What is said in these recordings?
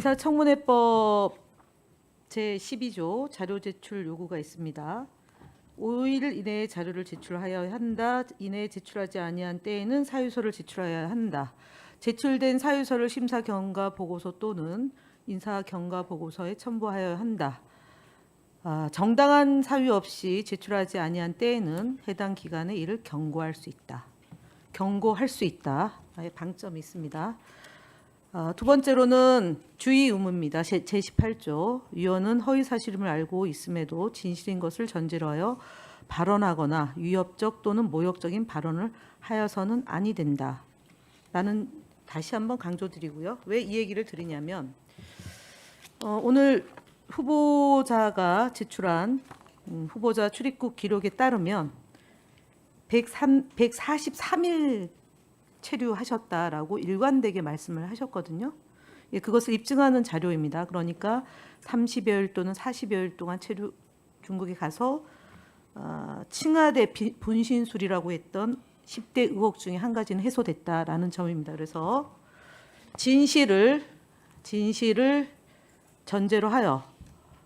인사 청문회법 제 12조 자료 제출 요구가 있습니다. 5일 이내에 자료를 제출하여야 한다. 이내에 제출하지 아니한 때에는 사유서를 제출하여야 한다. 제출된 사유서를 심사 경과 보고서 또는 인사 경과 보고서에 첨부하여야 한다. 아, 정당한 사유 없이 제출하지 아니한 때에는 해당 기관에 이를 경고할 수 있다. 경고할 수 있다. 아예 방점이 있습니다. 아, 두 번째로는 주의 의무입니다. 제, 제18조 위원은 허위 사실임을 알고 있음에도 진실인 것을 전제로 하여 발언하거나 위협적 또는 모욕적인 발언을 하여서는 아니 된다. 라는 다시 한번 강조드리고요. 왜 이 얘기를 드리냐면 어, 오늘 후보자가 제출한 음, 후보자 출입국 기록에 따르면 103, 143일 체류하셨다라고 일관되게 말씀을 하셨거든요. 예, 그것을 입증하는 자료입니다. 그러니까 30여일 또는 40여일 동안 체류 중국에 가서 어, 칭하대 비- 분신술이라고 했던 10대 의혹 중에 한 가지는 해소됐다라는 점입니다. 그래서 진실을 진실을 전제로 하여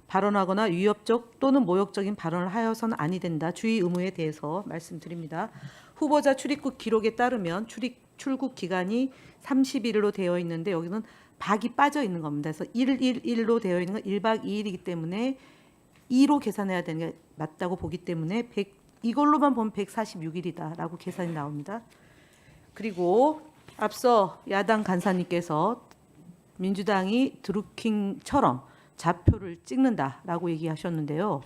발언하거나 위협적 또는 모욕적인 발언을 하여서는 아니 된다. 주의 의무에 대해서 말씀드립니다. 후보자 출입국 기록에 따르면 출입 출국 기간이 30일로 되어 있는데 여기는 박이 빠져 있는 겁니다. 그래서 1, 1, 1로 되어 있는 건 1박 2일이기 때문에 2로 계산해야 되는 게 맞다고 보기 때문에 100, 이걸로만 보면 146일이다라고 계산이 나옵니다. 그리고 앞서 야당 간사님께서 민주당이 드루킹처럼 좌표를 찍는다라고 얘기하셨는데요.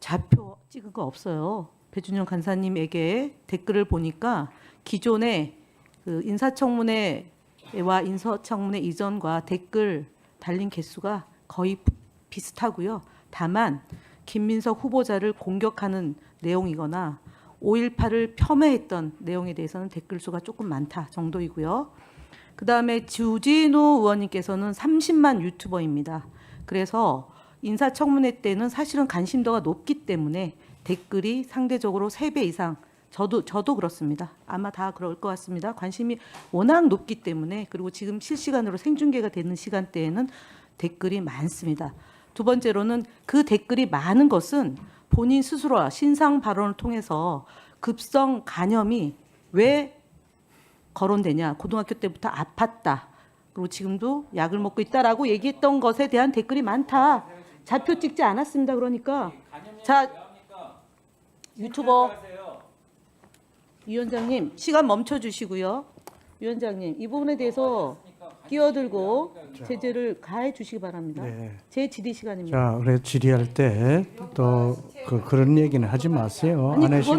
좌표 찍은 거 없어요. 배준영 간사님에게 댓글을 보니까 기존에 그 인사청문회와 인사청문회 이전과 댓글 달린 개수가 거의 비슷하고요. 다만 김민석 후보자를 공격하는 내용이거나 5.18을 폄훼했던 내용에 대해서는 댓글 수가 조금 많다 정도이고요. 그 다음에 주진우 의원님께서는 30만 유튜버입니다. 그래서 인사청문회 때는 사실은 관심도가 높기 때문에 댓글이 상대적으로 3배 이상 저도 저도 그렇습니다. 아마 다 그럴 것 같습니다. 관심이 워낙 높기 때문에 그리고 지금 실시간으로 생중계가 되는 시간대에는 댓글이 많습니다. 두 번째로는 그 댓글이 많은 것은 본인 스스로와 신상 발언을 통해서 급성 간염이 왜 거론되냐 고등학교 때부터 아팠다 그리고 지금도 약을 먹고 있다라고 얘기했던 것에 대한 댓글이 많다 좌표 찍지 않았습니다 그러니까 자 유튜버 위원장님 시간 멈춰 주시고요. 위원장님 이 부분에 대해서 끼어들고 제재를 가해 주시기 바랍니다. 네. 제 질의 시간입니다. 자, 그래 질의할 때 또 그, 그런 얘기는 하지 마세요. 아니, 안 하시고.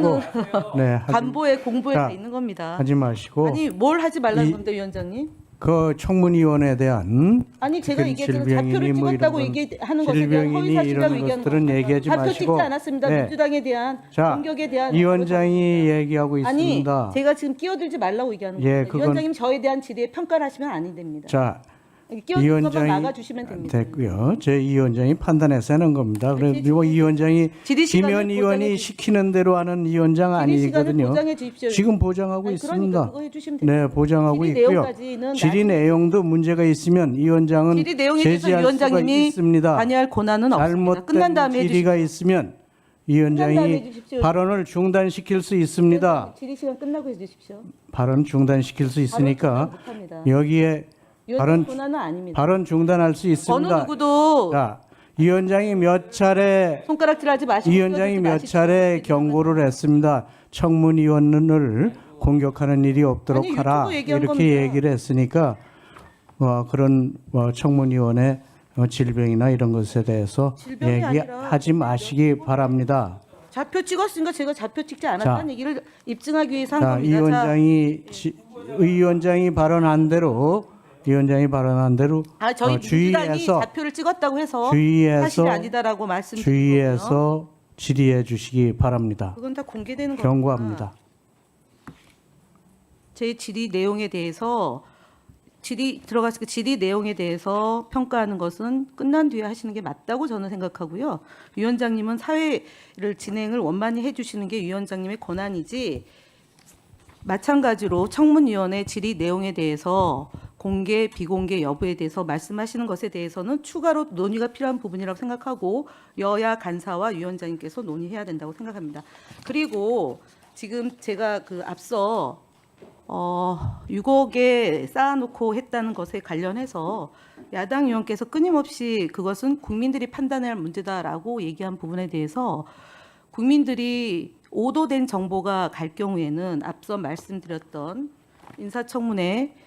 네, 하지, 간보에 공부에 자, 돼 있는 겁니다. 하지 마시고. 아니 뭘 하지 말라는 이- 건데 위원장님 그 청문위원에 대한 아니 제가 얘기했잖아요. 질병이니 좌표를 뭐 찍었다고 건 얘기하는 것에 대한 질병이니 허위 사실이라고 이런 얘기하는 것들은 겁니다. 얘기하지 좌표 마시고 찍지 않았습니다. 네. 민주당에 대한 자, 공격에 대한 위원장이 얘기하고 아니 있습니다. 제가 지금 끼어들지 말라고 얘기하는 예, 거예요. 그건- 위원장님 저에 대한 질의에 평가를 하시면 아니 됩니다. 자, 위원장이 나가주시면 됩니다. 됐고요. 제 위원장이 판단해서 하는 겁니다. 그래서 이 위원장이 질의 시간을 김현 보장해 의원이 주십시오. 시키는 대로 하는 위원장 질의 시간을 아니거든요. 보장해 주십시오. 지금 보장하고 아니, 있습니다. 그러니까 그거 해주시면 됩니다. 네, 보장하고 질의 있고요. 내용까지는 질의 내용도 문제가 있으면 위원장은 질의 내용에 대해서 제지할 수가 위원장님이 있습니다. 관여할 권한은 없습니다. 끝난 잘못된 다음에. 질의가 있으면 끝난 다음에 위원장이 해주십시오. 발언을 중단시킬 수 있습니다. 질의 시간 끝나고 해주십시오. 발언 중단시킬 수 있으니까 발언 중단 못합니다. 여기에 발언 권한은 아닙니다. 발언 중단할 수 어느 있습니다. 누구도 자, 위원장이 몇 차례 손가락질하지 마시고 위원장이 몇. 차례 경고를 했습니다. 청문 위원을 공격하는 일이 없도록 아니, 하라 이렇게 겁니다. 얘기를 했으니까 어, 그런 뭐 청문 위원회 어, 질병이나 이런 것에 대해서 얘기하지 마시기 바랍니다. 좌표 찍었으니까 제가 좌표 찍지 않았다는 자. 얘기를 입증하기 위해서 한 자, 겁니다. 이 위원장이 지, 위원장이 발언한 대로 위원장이 발언한 대로 자, 아, 저희 어, 민주당이 주의해서 좌표를 찍었다고 해서 주의해서 사실이 아니다라고 말씀드린 거고요. 주의해서 질의해 주시기 바랍니다. 그건 다 공개되는. 경고합니다. 제 질의 내용에 대해서 질의 들어갔을 때 질의 내용에 대해서 평가하는 것은 끝난 뒤에 하시는 게 맞다고 저는 생각하고요. 위원장님은 사회를 진행을 원만히 해주시는 게 위원장님의 권한이지 마찬가지로 청문위원회 질의 내용에 대해서 공개 비공개 여부에 대해서 말씀하시는 것에 대해서는 추가로 논의가 필요한 부분이라고 생각하고 여야 간사와 위원장님께서 논의해야 된다고 생각합니다. 그리고 지금 제가 그 앞서 어 6억에 쌓아놓고 했다는 것에 관련해서 야당 의원께서 끊임없이 그것은 국민들이 판단해야 할 문제다라고 얘기한 부분에 대해서 국민들이 오도된 정보가 갈 경우에는 앞서 말씀드렸던 인사청문회 에,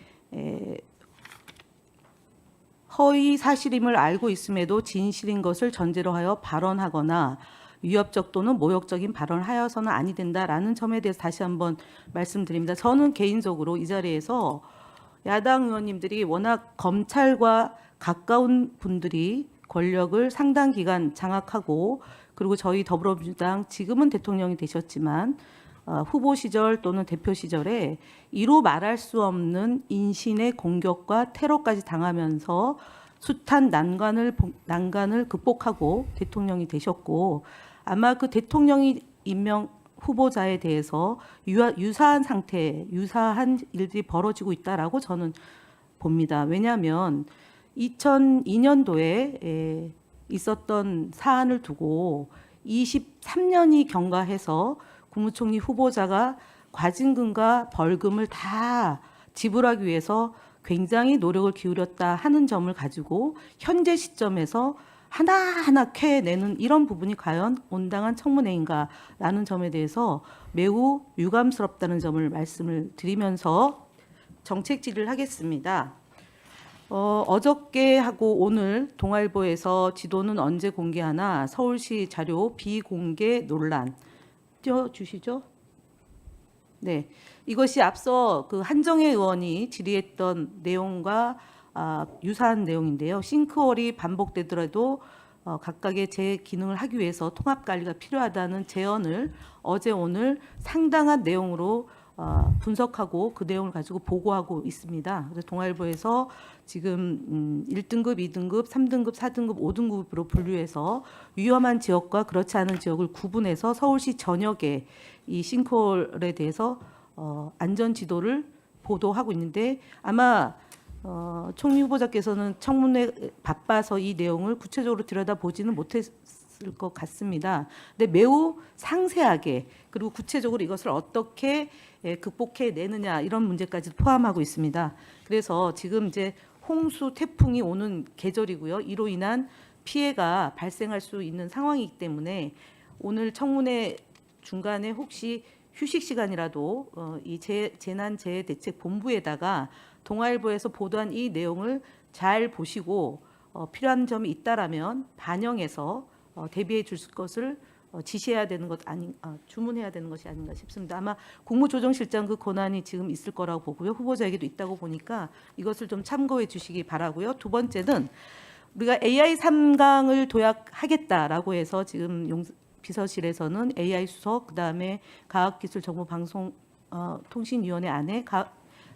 허위 사실임을 알고 있음에도 진실인 것을 전제로 하여 발언하거나 위협적 또는 모욕적인 발언을 하여서는 아니 된다라는 점에 대해서 다시 한번 말씀드립니다. 저는 개인적으로 이 자리에서 야당 의원님들이 워낙 검찰과 가까운 분들이 권력을 상당 기간 장악하고 그리고 저희 더불어민주당 지금은 대통령이 되셨지만 어, 후보 시절 또는 대표 시절에 이루 말할 수 없는 인신의 공격과 테러까지 당하면서 숱한 난관을 보- 난관을 극복하고 대통령이 되셨고 아마 그 대통령이 임명 후보자에 대해서 유사한 상태, 유사한 일들이 벌어지고 있다라고 저는 봅니다. 왜냐하면 2002년도에 있었던 사안을 두고 23년이 경과해서 국무총리 후보자가 과징금과 벌금을 다 지불하기 위해서 굉장히 노력을 기울였다 하는 점을 가지고 현재 시점에서 하나하나 캐내는 이런 부분이 과연 온당한 청문회인가라는 점에 대해서 매우 유감스럽다는 점을 말씀을 드리면서 정책 질의를 하겠습니다. 어, 어저께 하고 오늘 동아일보에서 지도는 언제 공개하나 서울시 자료 비공개 논란 띄워 주시죠. 네, 이것이 앞서 그 한정혜 의원이 질의했던 내용과 아, 유사한 내용인데요. 싱크홀이 반복되더라도 어, 각각의 제 기능을 하기 위해서 통합 관리가 필요하다는 제언을 어제 오늘 상당한 내용으로 어, 분석하고 그 내용을 가지고 보고하고 있습니다. 그래서 동아일보에서 지금 음, 1등급, 2등급, 3등급, 4등급, 5등급으로 분류해서 위험한 지역과 그렇지 않은 지역을 구분해서 서울시 전역에 이 싱크홀에 대해서 어, 안전 지도를 보도하고 있는데 아마 어, 총리 후보자께서는 청문회 바빠서 이 내용을 구체적으로 들여다보지는 못했 을 것 같습니다. 근데 매우 상세하게 그리고 구체적으로 이것을 어떻게 예, 극복해 내느냐 이런 문제까지 포함하고 있습니다. 그래서 지금 이제 홍수 태풍이 오는 계절이고요. 이로 인한 피해가 발생할 수 있는 상황이기 때문에 오늘 청문회 중간에 혹시 휴식 시간이라도 어, 이 재, 재난 재해 대책 본부에다가 동아일보에서 보도한 이 내용을 잘 보시고 어, 필요한 점이 있다라면 반영해서 어, 대비해 줄 것을 어, 지시해야 되는 것 아닌 아, 주문해야 되는 것이 아닌가 싶습니다. 아마 국무조정실장 그 권한이 지금 있을 거라고 보고요. 후보자에게도 있다고 보니까 이것을 좀 참고해 주시기 바라고요. 두 번째는 우리가 AI 3강을 도약하겠다라고 해서 지금 용, 비서실에서는 AI 수석 그다음에 과학기술정보방송 어, 통신위원회 안에 가,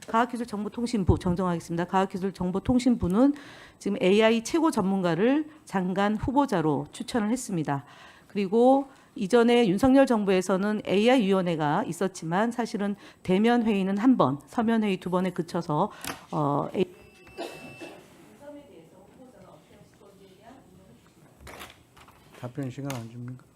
과학기술정보통신부 정정하겠습니다. 과학기술정보통신부는 지금 AI 최고 전문가를 장관 후보자로 추천을 했습니다. 그리고 이전에 윤석열 정부에서는 AI 위원회가 있었지만 사실은 대면 회의는 한 번, 서면 회의 두 번에 그쳐서 어, 답변 시간 안 줍니까?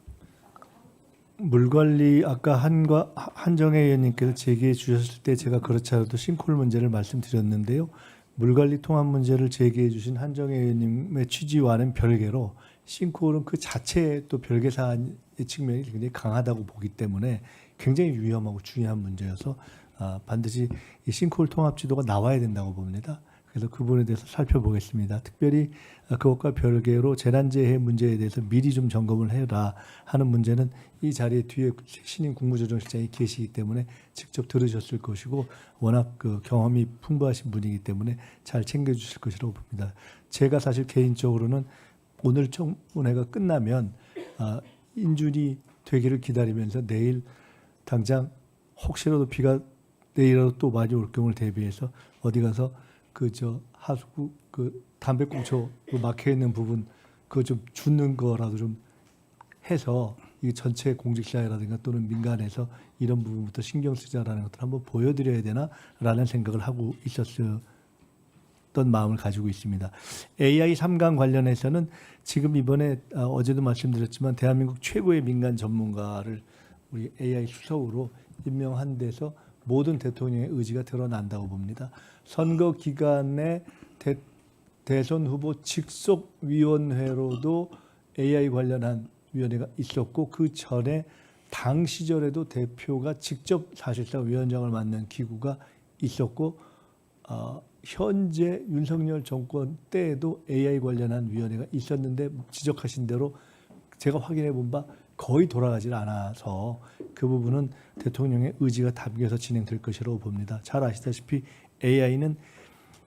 물관리 아까 한과 한정혜 의원님께서 제기해 주셨을 때 제가 그렇지 않아도 싱크홀 문제를 말씀드렸는데요. 물관리 통합 문제를 제기해 주신 한정혜 의원님의 취지와는 별개로 싱크홀은 그 자체의 또 별개 사안의 측면이 굉장히 강하다고 보기 때문에 굉장히 위험하고 중요한 문제여서 아, 반드시 이 싱크홀 통합 지도가 나와야 된다고 봅니다. 그래서 그 부분에 대해서 살펴보겠습니다. 특별히 아, 그것과 별개로 재난재해 문제에 대해서 미리 좀 점검을 해라 하는 문제는 이 자리에 뒤에 신임 국무조정실장이 계시기 때문에 직접 들으셨을 것이고 워낙 그 경험이 풍부하신 분이기 때문에 잘 챙겨주실 것이라고 봅니다. 제가 사실 개인적으로는 오늘 청문회가 끝나면 아, 인준이 되기를 기다리면서 내일 당장 혹시라도 비가 내일이라도 또 많이 올 경우를 대비해서 어디 가서 그 저 하수구 그 담배꽁초 그 막혀 있는 부분 그거 좀 줍는 거라도 좀 해서 이 전체 공직자라든가 또는 민간에서 이런 부분부터 신경 쓰자라는 것들 을 한번 보여드려야 되나라는 생각을 하고 있었어요. 마음을 가지고 있습니다. AI 3강 관련해서는 지금 이번에 아, 어제도 말씀드렸지만 대한민국 최고의 민간 전문가를 우리 AI 수석으로 임명한 데서 모든 대통령의 의지가 드러난다고 봅니다. 선거 기간에 대, 대선 후보 직속 위원회로도 AI 관련한 위원회가 있었고 그 전에 당 시절에도 대표가 직접 사실상 위원장을 맡는 기구가 있었고 어, 현재 윤석열 정권 때에도 AI 관련한 위원회가 있었는데 지적하신 대로 제가 확인해 본 바 거의 돌아가질 않아서 그 부분은 대통령의 의지가 담겨서 진행될 것이라고 봅니다. 잘 아시다시피 AI는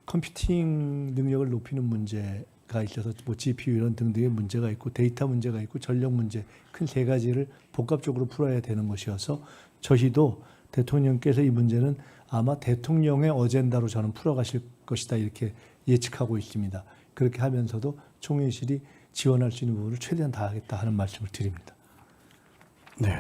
컴퓨팅 능력을 높이는 문제가 있어서 뭐 GPU 이런 등등의 문제가 있고 데이터 문제가 있고 전력 문제 큰 세 가지를 복합적으로 풀어야 되는 것이어서 저희도 대통령께서 이 문제는 아마 대통령의 어젠다로 저는 풀어가실 것이다 이렇게 예측하고 있습니다. 그렇게 하면서도 총회실이 지원할 수 있는 부분을 최대한 다하겠다 하는 말씀을 드립니다. 네.